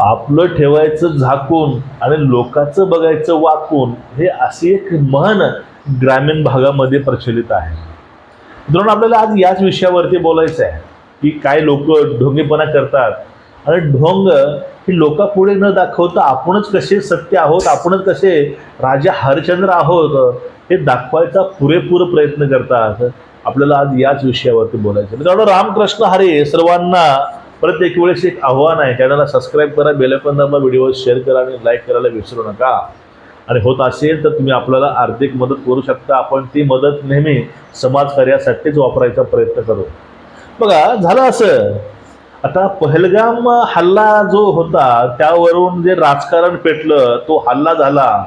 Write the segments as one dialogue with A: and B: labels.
A: आपलं ठेवायचं झाकून आणि लोकांचं बघायचं वाकून हे अशी एक म्हण ग्रामीण भागामध्ये प्रचलित आहे मित्रांनो आपल्याला आज याच विषयावरती बोलायचं आहे की काय लोक ढोंगेपणा करतात आणि ढोंग ही लोकापुढे न दाखवता आपणच कसे सत्य आहोत आपणच कसे राजा हरिश्चंद्र आहोत हे दाखवायचा पुरेपूर प्रयत्न करतात आपल्याला आज याच विषयावरती बोलायचं आहे. मित्रांनो रामकृष्ण हरे सर्वांना परत एक वेळेस एक आव्हान आहे चॅनलला सबस्क्राईब करा बेलकन दाबा व्हिडिओ शेअर करा आणि लाईक करायला विसरू नका. आणि होत असेल तर तुम्ही आपल्याला आर्थिक मदत करू शकता. आपण ती मदत नेहमी समाजकार्यासाठीच वापरायचा प्रयत्न करू. बघा झालं असं. आता पहलगाम हल्ला जो होता त्यावरून जे राजकारण पेटलं तो हल्ला झाला.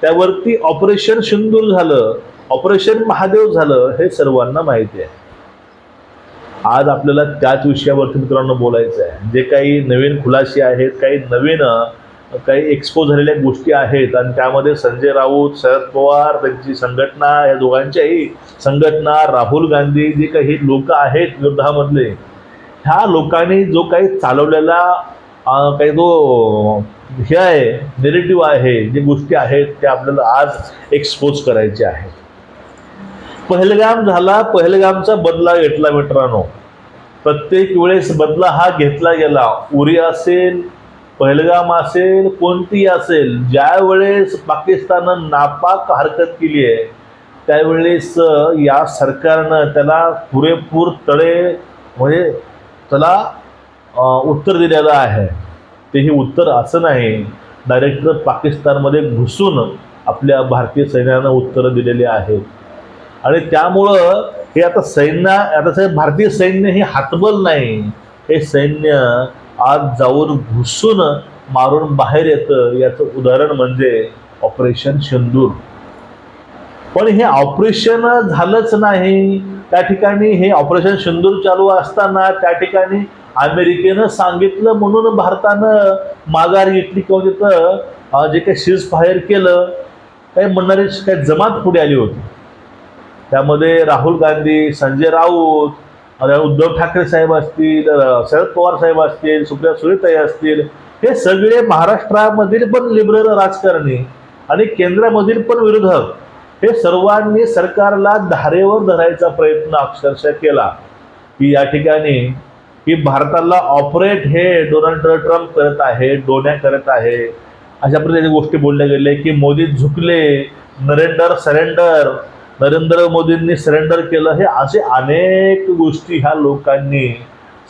A: त्यावरती ऑपरेशन सिंदूर झालं. ऑपरेशन महादेव झालं हे सर्वांना माहिती आहे. आज आपल्याला त्याच विषयावरती मित्रांनो बोलायचं आहे. जे काही नवीन खुलासे आहेत काही नवीन काही एक्सपो झालेल्या गोष्टी आहेत आणि त्यामध्ये संजय राऊत शरद पवार त्यांची संघटना या दोघांच्याही संघटना राहुल गांधी जे काही लोक आहेत विरोधामधले ह्या लोकांनी जो काही चालवलेला काही जो हे आहे नेरेटिव्ह आहे जे गोष्टी आहेत त्या आपल्याला आज एक्सपोज करायच्या आहेत. पहलगाम झाला पहलगामचा बदला घेतला मित्रांनो. प्रत्येक वेळेस बदला हा घेतला गेला. उरी असेल पहलगाम असेल कोणतीही असेल ज्या वेळेस पाकिस्ताननं नापाक हरकत केली आहे त्यावेळेस या सरकारनं त्याला पुरेपूर तळे म्हणजे त्याला उत्तर दिलेलं आहे. तेही उत्तर असं नाही. डायरेक्ट पाकिस्तानमध्ये घुसून आपल्या भारतीय सैन्यानं उत्तरं दिलेली आहेत. आणि त्यामुळं हे आता सैन्य आता भारतीय सैन्य हे हातबल नाही. हे सैन्य आज जाऊन घुसून मारून बाहेर येतं याचं उदाहरण म्हणजे ऑपरेशन सिंदूर. पण हे ऑपरेशन झालंच नाही. त्या ठिकाणी हे ऑपरेशन सिंदूर चालू असताना त्या ठिकाणी अमेरिकेनं सांगितलं म्हणून भारतानं माघार घेतली किंवा तिथं जे काही सीज फायर केलं काही म्हणणारी काही जमात पुढे आली होती. त्यामध्ये राहुल गांधी संजय राऊत उद्धव ठाकरे साहेब असतील शरद पवार साहेब असतील सुप्रिया सुळेताई असतील हे सगळे महाराष्ट्रामधील पण लिबरल राजकारणी आणि केंद्रामधील पण विरोधक हे सर्वांनी सरकारला धारेवर धरायचा प्रयत्न अक्षरशः केला. की या ठिकाणी की भारताला ऑपरेट हे डोनाल्ड ट्रम्प करत आहे डोन्या करत आहे. अशा प्रकारच्या गोष्टी बोलल्या गेल्या की मोदी झुकले नरेंडर सरेंडर नरेंद्र मोदींनी सरेंडर केलं हे असे अनेक गोष्टी ह्या लोकांनी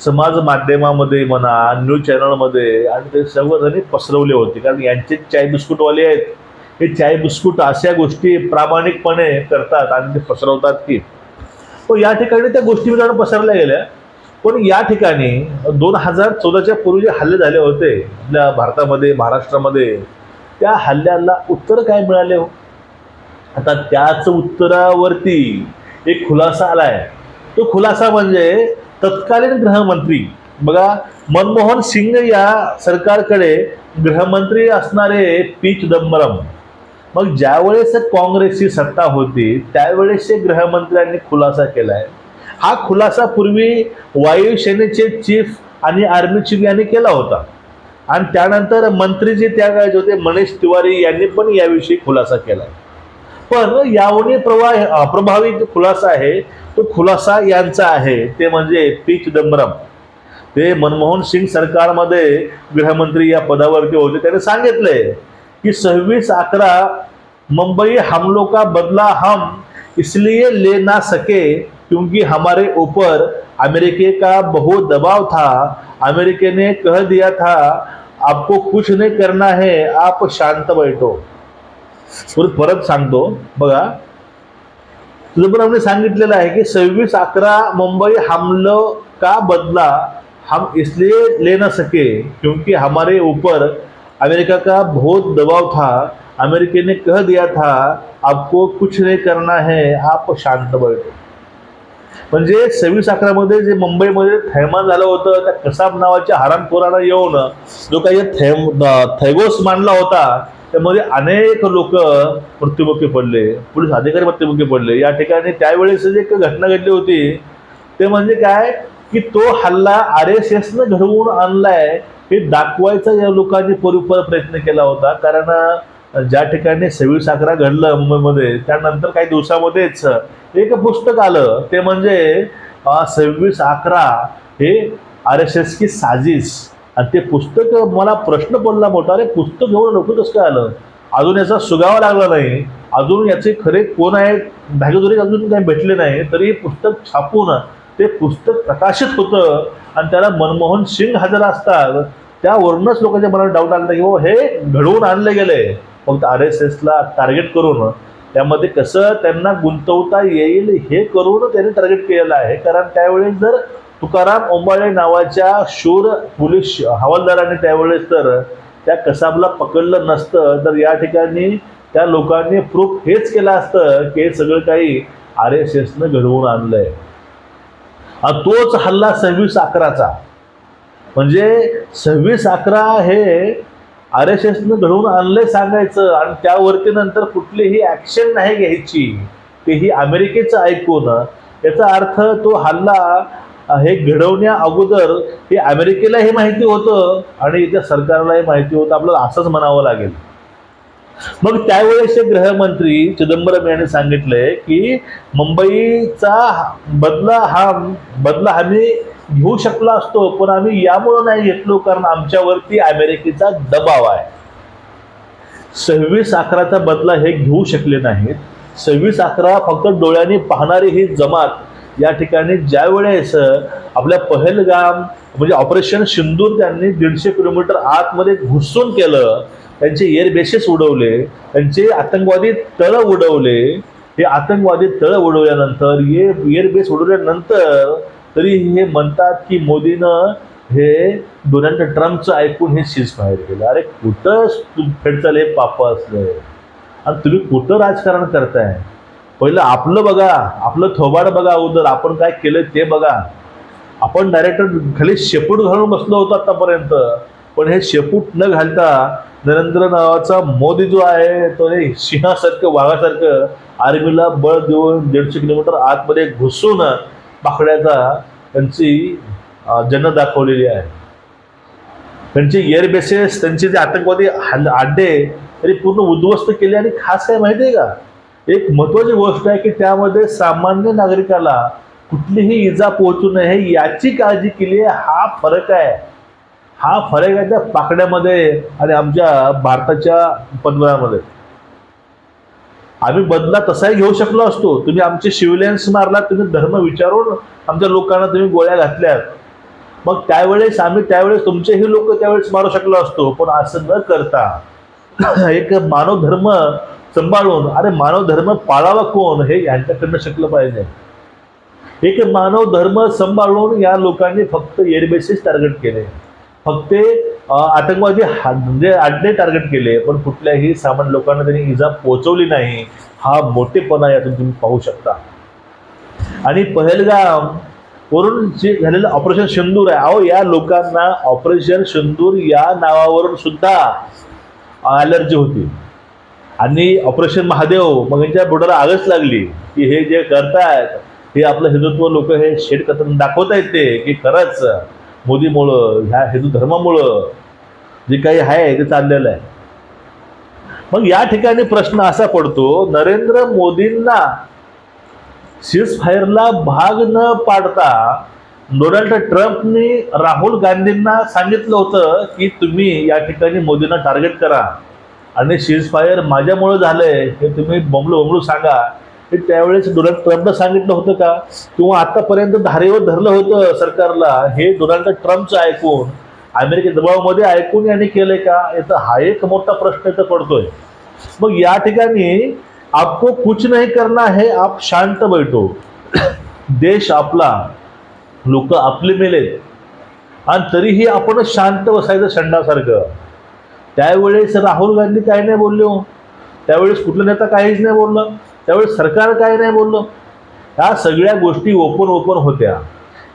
A: समाज माध्यमामध्ये म्हणा न्यूज चॅनलमध्ये आणि ते सर्वजणी पसरवले होते. कारण यांचे चाय बिस्कुटवाले आहेत. हे चाय बिस्कुट अशा गोष्टी प्रामाणिकपणे करतात आणि ते पसरवतात की. पण या ठिकाणी त्या गोष्टी मित्रांनो पसरल्या गेल्या. पण या ठिकाणी दोन हजार चौदाच्या पूर्वी जे हल्ले झाले होते आपल्या भारतामध्ये महाराष्ट्रामध्ये त्या हल्ल्याला उत्तर काय मिळाले हो? आता त्याच उत्तरावरती एक खुलासा आलाय. तो खुलासा म्हणजे तत्कालीन गृहमंत्री. बघा मनमोहन सिंग या सरकारकडे गृहमंत्री असणारे पी चिदंबरम. मग ज्यावेळेस काँग्रेसची सत्ता होती त्यावेळेस गृहमंत्र्यांनी खुलासा केलाय. हा खुलासा पूर्वी वायुसेनेचे चीफ आणि आर्मी चीफ यांनी केला होता. आणि त्यानंतर मंत्री जे त्या काळाचे होते मनीष तिवारी यांनी पण याविषयी खुलासा केलाय. पण यावरून प्रवाह प्रभावी जो खुलासा आहे तो खुलासा यांचा आहे. ते म्हणजे पी चिदंबरम ते मनमोहन सिंग सरकारमध्ये गृहमंत्री या पदावरती होते. त्याने सांगितले की सव्वीस अकरा मुंबई हमलों का बदला हम इसलिए ले ना सके क्योंकि हमारे ऊपर अमेरिके का बहुत दबाव था। अमेरिके ने कह दिया था आपको कुछ नहीं करना है आप शांत बैठो। परत परत सांगतो. बघा. चिदंबरमने सांगितलेलं आहे की सव्वीस अकरा मुंबई हमलं का बदला? हम इसलिए ले ना सके क्योंकि हमारे ऊपर अमेरिका का बहुत दबाव था. अमेरिकेने कह दिया था आपको कुछ नहीं करना है आप शांत बैठो. म्हणजे सव्वीस अकरामध्ये जे मुंबईमध्ये थैमान झालं होतं त्या कसाब नावाच्या हरामखोरानं येऊन जो काही थैम थैगोस मांडला होता. त्यामध्ये अनेक लोक मृत्युमुखी पडले पोलीस अधिकारी मृत्युमुखी पडले. या ठिकाणी त्यावेळेस जे एक घटना घडली होती ते म्हणजे काय? की तो हल्ला आर एस एसनं घडवून आणलाय हे दाखवायचा या लोकांनी परिपूर्ण प्रयत्न केला होता. कारण ज्या ठिकाणी सव्वीस साखरा घडलं मुंबईमध्ये त्यानंतर काही दिवसामध्येच एक पुस्तक आलं. ते म्हणजे सव्वीस अकरा हे आर एस एस की साजिश आणि ते पुस्तक मला प्रश्न पडला मोठा अरे पुस्तक एवढं नको कसं काय आलं? अजून याचा सुगावा लागला नाही. अजून याचे खरे कोण आहेत? धागेदोरे अजून काही भेटले नाही. तरी हे पुस्तक छापून ते पुस्तक प्रकाशित होतं आणि त्याला मनमोहन सिंग हजर असतात. त्यावरूनच लोकांच्या मनात डाऊट आला की हो हे घडवून आणलं गेलंय फक्त आर एस एसला टार्गेट करून. त्यामध्ये कसं त्यांना गुंतवता येईल हे करून त्यांनी टार्गेट केलेलं आहे. कारण त्यावेळेस जर तुकाराम ओंबाळे नावाच्या शूर पोलीस हवालदाराने त्यावेळेस तर त्या कसाबला पकडलं नसतं. तर या ठिकाणी त्या लोकांनी प्रूफ हेच केलं असतं की हे सगळं काही आर एस एसनं घडवून आणलंय. तोच हल्ला सव्वीस अकराचा. म्हणजे सव्वीस अकरा हे आर एस एसनं घडवून आणलंय सांगायचं. आणि त्यावरती नंतर कुठलीही ॲक्शन नाही घ्यायची. तेही अमेरिकेचं ऐकून. याचा अर्थ तो हल्ला हे घडवण्या अगोदर हे अमेरिकेलाही माहिती होतं आणि इथल्या सरकारलाही माहिती होतं. आपल्याला असंच म्हणावं लागेल. मग त्यावेळेस गृहमंत्री चिदंबरम यांनी सांगितलंय की मुंबईचा बदला हा बदला आम्ही घेऊ शकलो असतो पण आम्ही यामुळं नाही घेतलो कारण आमच्यावरती अमेरिकेचा दबाव आहे. सव्वीस अकराचा बदला हे घेऊ शकले नाहीत. सव्वीस अकरा फक्त डोळ्यांनी पाहणारी ही जमात या ठिकाणी ज्या वेळेस आपल्या पहलगाम म्हणजे ऑपरेशन सिंदूर त्यांनी दीडशे किलोमीटर आतमध्ये घुसून केलं. त्यांचे एअर बेसेस उडवले त्यांचे आतंकवादी तळ उडवले. हे आतंकवादी तळ उडवल्यानंतर ये एअरबेस उडवल्यानंतर तरी हे म्हणतात की मोदीनं हे डोनाल्ड ट्रम्पचं ऐकून हे सीज बाहेर केलं अरे कुठं फेडचाल हे पाप असलं? आणि तुम्ही कुठं राजकारण करताय? पहिलं आपलं बघा आपलं थोबाड बघा अगोदर आपण काय केलं ते बघा. आपण डायरेक्टर खाली शेपूट घालून बसलो होतो आतापर्यंत पण हे शेपूट न घालता नरेंद्र नावाचा मोदी जो आहे तो हे सिंहासारखं वाघासारखं आर्मीला बळ देऊन दीडशे किलोमीटर आतमध्ये घुसून पाकड्याचा त्यांची अं, जन दाखवलेली आहे. त्यांचे एअरबेसेस त्यांचे जे आतंकवादी हल्ल अड्डे तरी पूर्ण उद्ध्वस्त केले आणि खास काय माहिती आहे का? एक महत्वाची गोष्ट आहे की त्यामध्ये सामान्य नागरिकाला कुठलीही इजा पोहोचू नये याची काळजी केली आहे. हा फरक आहे. हा फरक आहे त्या पाकड्यामध्ये आणि आमच्या भारताच्या पदव्यामध्ये आम्ही बदला तसाही घेऊ शकलो असतो. तुम्ही आमचे शिवलेन्स मारला तुम्ही धर्म विचारून आमच्या लोकांना तुम्ही गोळ्या घातल्यात. मग त्यावेळेस आम्ही त्यावेळेस तुमचेही लोक त्यावेळेस मारू शकलो असतो. पण असं न करता एक मानव धर्म सांभाळून अरे मानव धर्म पाळावा कोण? हे यांच्याकडनं शकलं पाहिजे. एक मानव धर्म सांभाळून या लोकांनी फक्त एअरबेसेस टार्गेट केले. फक्त आतंकवादी हा- म्हणजे अड्डे टार्गेट केले पण कुठल्याही सामान्य लोकांना त्यांनी इजा पोहोचवली नाही. हा मोठेपणा यातून तुम्ही पाहू शकता. आणि पहलगाम वरून जे झालेलं ऑपरेशन सिंदूर आहे अहो या लोकांना ऑपरेशन सिंदूर या नावावरून सुद्धा अलर्जी होती. आणि ऑपरेशन महादेव मग यांच्या बोटाला आगच लागली की हे जे करतायत हे आपलं हिंदुत्व लोक हे शेड करताना दाखवता येते की खरंच मोदीमुळं ह्या हिंदू धर्मामुळं जे काही आहे ते चाललेलं आहे. मग या ठिकाणी प्रश्न असा पडतो नरेंद्र मोदींना सीज फायरला भाग न पाडता डोनाल्ड ट्रम्पनी राहुल गांधींना सांगितलं होतं की तुम्ही या ठिकाणी मोदींना टार्गेट करा. आणि सीज फायर माझ्यामुळं झालंय हे तुम्ही बमलू बमलू सांगा. हे त्यावेळेस डोनाल्ड ट्रम्पनं सांगितलं होतं का? किंवा आतापर्यंत धारेवर धरलं होतं सरकारला हे डोनाल्ड ट्रम्पचं ऐकून अमेरिके दबावामध्ये ऐकून यांनी केलंय का? याचा हा एक मोठा प्रश्न इथं पडतोय. मग या ठिकाणी आपको कुछ नाही करना है आप शांत बैठो. देश आपला लोक आपले मेलेत. आणि तरीही आपण शांत बसायचं संडासारखं. त्यावेळेस राहुल गांधी काही नाही बोलले हो. त्यावेळेस कुठलं नेता काहीच नाही बोललं. त्यावेळेस सरकार काही नाही बोललं. ह्या सगळ्या गोष्टी ओपन ओपन होत्या.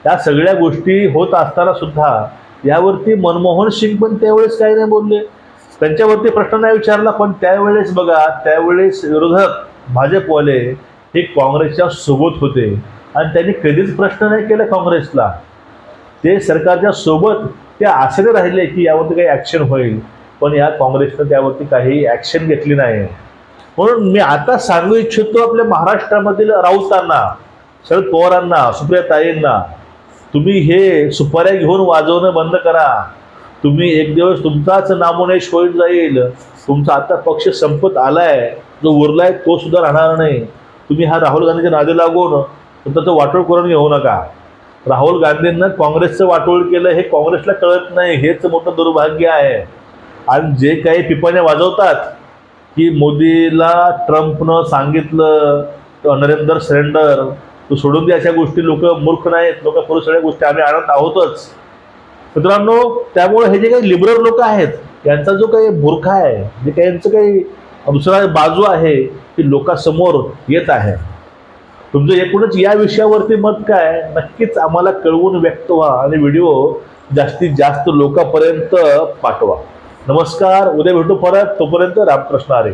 A: या सगळ्या गोष्टी होत असताना सुद्धा यावरती मनमोहन सिंग पण त्यावेळेस काही नाही बोलले. त्यांच्यावरती प्रश्न नाही विचारला पण त्यावेळेस बघा त्यावेळेस विरोधक भाजपवाले हे काँग्रेसच्या सोबत होते. आणि त्यांनी कधीच प्रश्न नाही केला काँग्रेसला. ते सरकारच्या सोबत ते आशेने राहिले की यावरती काही ॲक्शन होईल. पण या काँग्रेसनं त्यावरती काही ॲक्शन घेतली नाही. म्हणून मी आता सांगू इच्छितो आपल्या महाराष्ट्रामधील राऊतांना शरद पवारांना सुप्रियाताईंना तुम्ही हे सुपाऱ्या घेऊन वाजवणं बंद करा. तुम्ही एक दिवस तुमचाच नामोनेश होईल जाईल. तुमचा आता पक्ष संपत आलाय जो उरलाय तो सुद्धा राहणार नाही. तुम्ही हा राहुल गांधीच्या नादी लागून तुमचं वाटोळ करून घेऊ नका. राहुल गांधींना काँग्रेसचं वाटोळ केलं हे काँग्रेसला कळत नाही हेच मोठं दुर्भाग्य आहे. आणि जे काही पिपाण्या वाजवतात की मोदीला ट्रम्पनं सांगितलं नरेंद्र सरेंडर तू सोडून दे अशा गोष्टी लोक मूर्ख नाहीत लोक करू सगळ्या गोष्टी आम्ही आणत आहोतच. मित्रांनो त्यामुळे हे जे काही लिबरल लोक आहेत यांचा जो काही मूर्खा आहे जे काही यांचं काही दुसरा बाजू आहे ती लोकांसमोर येत आहे. तुमचं एकूणच या विषयावरती मत काय? नक्कीच आम्हाला कळवून व्यक्त व्हा आणि व्हिडिओ जास्तीत जास्त लोकांपर्यंत पाठवा. नमस्कार उद्या भेटू परत तोपर्यंत रामकृष्ण आरे